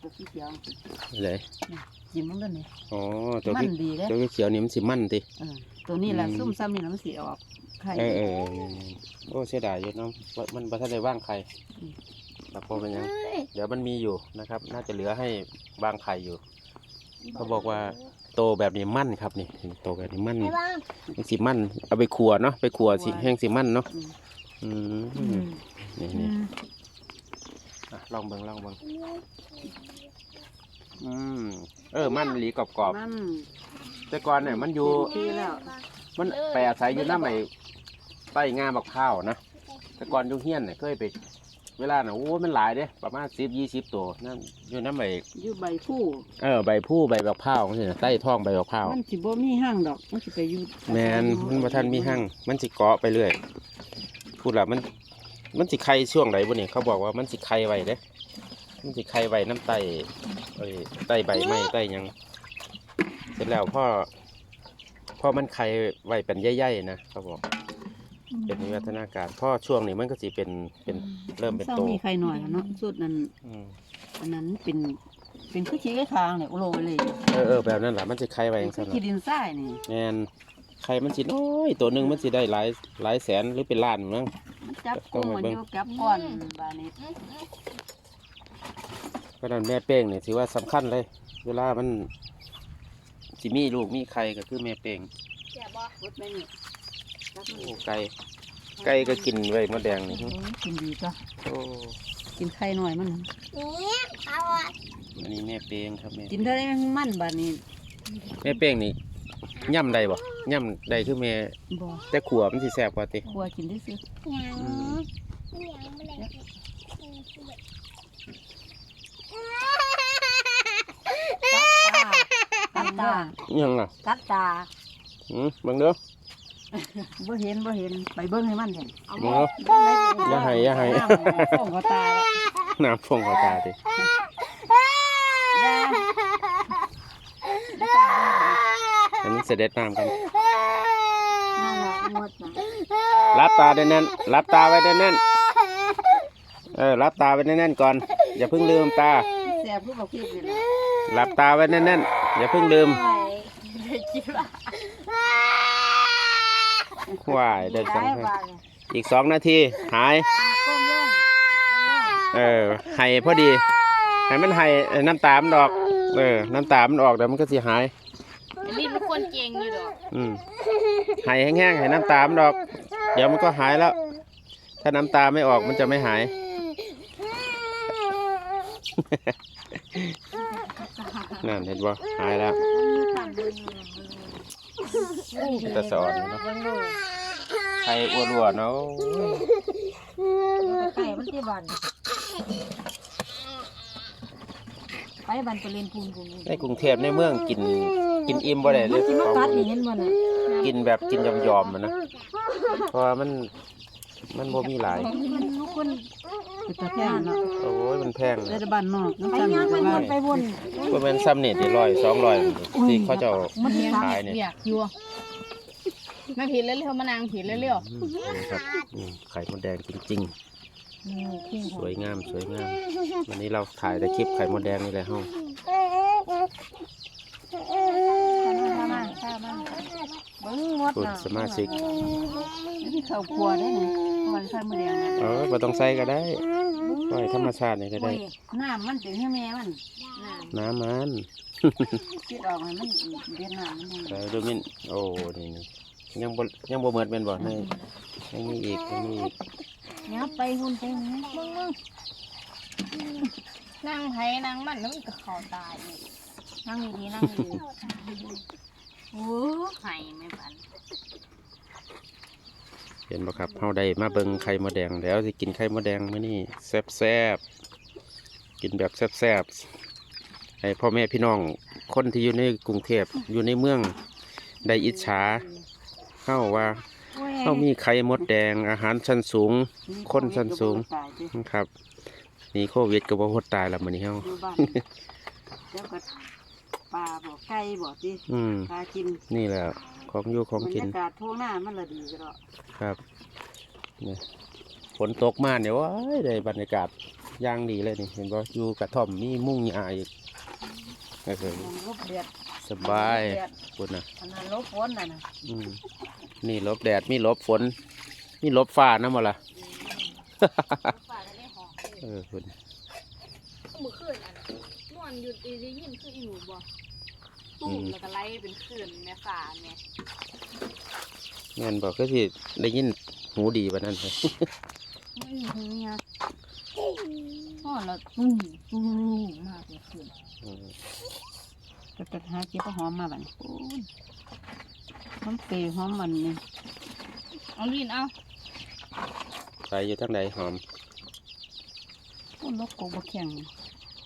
ตัวสีเขียวเลยจิ้มมันก็นี่อ๋อตัวมัที่นดีเลยตัวเขียวๆนี่มันสิมันติเออตัวนี้แหละอืมซุ่มซ้ำนี่นะมันสีออกไข่เออเออเออโอ้เสียดายอยู่เนาะว่ามันบ่ทันได้ว่างไข่อืมครับพอเป็นหยังเดี๋ยวมันมีอยู่นะครับ น่าจะเหลือให้วางไข่อยู่เขาบอกว่าโตแบบนี้มั่นครับนี่โตแบบนี้มั่นไปบ้างมันสิมั่นเอาไปขัวเนาะไปขัวสิแห้งสิมั่นเนาะอืมอืมนี่อืนี่มอะ ลองเบิ่งลองเบิ่งอืมเออ มั่นอีหลีกรอบมันๆแต่ก่อนเนี่ยมันอยู่ ทีแล้วมันไปอาศัยอยู่น้ำไอ้ใต้งาบักข้าวนะแต่ก่อนอยุ่งเฮียนเนี่ยเคยไป เวลาน่ะโอ้มันหลายเด้ประมาณสิบยี่สิบตัวนั่นอยู่น้ำไอ้อยู่ใบผู้เออใบผู้ใบบักข้าวนี่นะใต้ท้องใบบักข้าวมันสิบ่มีห้างดอกมันสิไปอยู่แมนมันบ่ทันมีหั่งมันสิเกาะไปเรื่อยพูดละมัน มันสิไข่ช่วงไหนบ่นี่เขาบอกว่ามันสิไข่ไว้เด้มันสิไข่ไว้น้ำไตเอ้ยไตใบไม้ไตหยัง เสร็จแล้วพ่อพ่อมันไข่ไว้เป็นใหญ่ๆนะเขาบอก เป็นวิวัฒนาการพ่อช่วงนี้มันก็สิเป็นเป็นเริ่มเป็นเศร้าโตมีไข่หน่อยแล้วเนาะสุดนั้นอืมอันนั้นเป็นเป็นคือขี้ไข่ทางเนี่ยโอโลไปเลยเออเออแบบนั้นแหละมันสิไข่ไว้เป็อนย่างคืนั้อนขี้ล่ะดินทรายนี่แมนไข่มันสิน้อย ตัวหนึ่งมันสิได้หลายหลายแสนหรือเป็นล้านมั้งมัน จับกุ้งมันอยู่กับก้อนบานี้เพราะฉะนั้นแม่เป้งเนี่ยถือว่าสำคัญเลย เวลามันสิมีลูกมีไข่ก็คือแม่เป้งเสียบ่รถไม่นี่จับมันโอ้ไก่ไก่ก็กินไว้มดแดงนี่โอ้ยกินดีก็โอ้กินไข่หน่อยมันนี่เอาอะอันนี้แม่เป้งครับแม่กินได้มันบานี้ แม่เป้งนี่ ย่ำได้บ่ย่ำได้คือแม่บ่แต่ขัวมันสิแซ่บกว่าติครัวกินได้ซื้อยังอืมยังไม่ได้กัดตายังล่ะกัดตาอืมเบิ่งเด้อบ่เห็นบ่เห็นไปเบิ่งให้มันเห็นเบิ่งเด้ออย่าให้อย่าให้ส่งเขาตายแล้วน้ำฟองเข้าตาติ อย่า ให้มันเสด็จน้ำกันนั่นแหละหมดนะรับตาแน่นๆรับตาไว้แน่นๆเออรับตาไว้แน่นๆก่อน อย่าเพิ่งลืมตาแซ่บคือบ่คิดนี่แหละหลับตาไว้แน่นๆอย่าเพิ่งลืมวายเดินสังได้เกตบาดเนี่ยอีกสองนาทีหาย ก้มลงเออไห้พอดีให้มันไห้เอ่อน้ำตามันออก เออ น้ำตามันออกเดี๋ยวมันก็สิหายอันนี้เป็น คนเก่งอยู่ดอกอืมไห้แห้งๆให้น้ำตามันออก เดี๋ยวมันก็หายแล้ว ถ้าน้ำตาไม่ออกมันจะไม่หาย นั่นเห็นบ่หายแล้วแต่สอนเนาะไข่อ้วนๆเนาะ ไก่มันที่บ้านไป บ้านไปเล่นพุงพุงในกรุงเทพในเมืองกินกินอิ่มบ่ได้เลยสิมากัดนี่เห็นบ่น่ะกินแบบกินยอมๆมันนะเพราะว่ามันมันบ่มีหลาย มันลูกคนเป็นตาแพงเนาะโอ้ยมันแพงได้นะแต่บ้านนอกน้ำซ้ำนี่ก็ว่าไปวนก็เป็นซ้ำนี่ที่ร้อยสองร้อยที่เขาเจ้ามันเลี้ยงขายเนี่ยเบียกอยู่มาผิดเร็วๆมานางผิดเร็วอืมนี่ครับอืมไข่มดแดงจริงๆ สวยงามสวยงาม วันนี้เราถ่ายแต่คลิปไข่มดแดงนี่แหละห้องเบิ่งหมดคุณน่ะสมาชิกนี่ข้าวครัวได้นี่มันใส่มื้อแดงนะเออบ่ต้องใส่ก็ได้ปล่อยธรรมชาตินี่ก็ได้โอ้ยน้ำมันถึงให้แม่มัน น้ำมันคิดออกให้มันเด็ดน้ำมันเออดูมินโอ้นี่นี่ยังบ่ยังบ่เหมือนเป็นบ่ในยังมีอีกยังมีอีก ยับไปหุ่นไปนี่ๆนางไผนางมันแล้วมันก็เข้าตายอีกนั่งดีๆนั่งดีๆโอ้ไข่ไม่ปันเห็นบ่ครับเฮาได้มาเบิ่งไข่มดแดงแล้วสิกินไข่มดแดงมื้อนี้แซ่บๆกินแบบแซ่บๆให้พ่อแม่พี่น้องคนที่อยู่ในกรุงเทพอยู่ในเมืองได้อิจฉาเฮาว่า เฮามีไข่มดแดงอาหารชั้นสูง คนชั้นสูงครับหนี่โควิดก็บ่ฮดตายแล้วมื้อนี้เฮาอยู่บ้านแล้วก็ปลาบ่ไก่บ่ติอืมปลากินนี่แหละของอยู่ของบรรกินยากาศทุ่งหน้ามันละดีก็ดอกครับเนี่ยฝนตกมาเนี่ยว้ายได้บรรยากาศย่างดีเลยนี่เห็นบ่อยู่กระท่อมมีมุ้งหญ้าอีกเออมองลบเดือดสบายเดือดคุณนะอันนั้นลบฝนน่ะนะอื มนี่หลบแดด มีหลบฝน มีหลบฟ้านะหมดละฝ่าได้หอมเออคุณมือคืนอันนวลอยู่ดีได้ยินคืออีหนูบ่ตุ้มแล้วก็ไล่เป็นคืนแม่ฝ่าแม่เงินบอกก็สิได้ยินหูดีปานนั้นเลยไม่มีหูยากพ่อเราตุ้มตุ้มมากเลยคืนอืมก็จะหาเก็บหอมมาบัดนี้โอ้ ยหอมเปรี้ยวหอมมันนี่เอาลินเอาไปอยู่ทั้งใดหอมโอ้นกโกบแข็งอ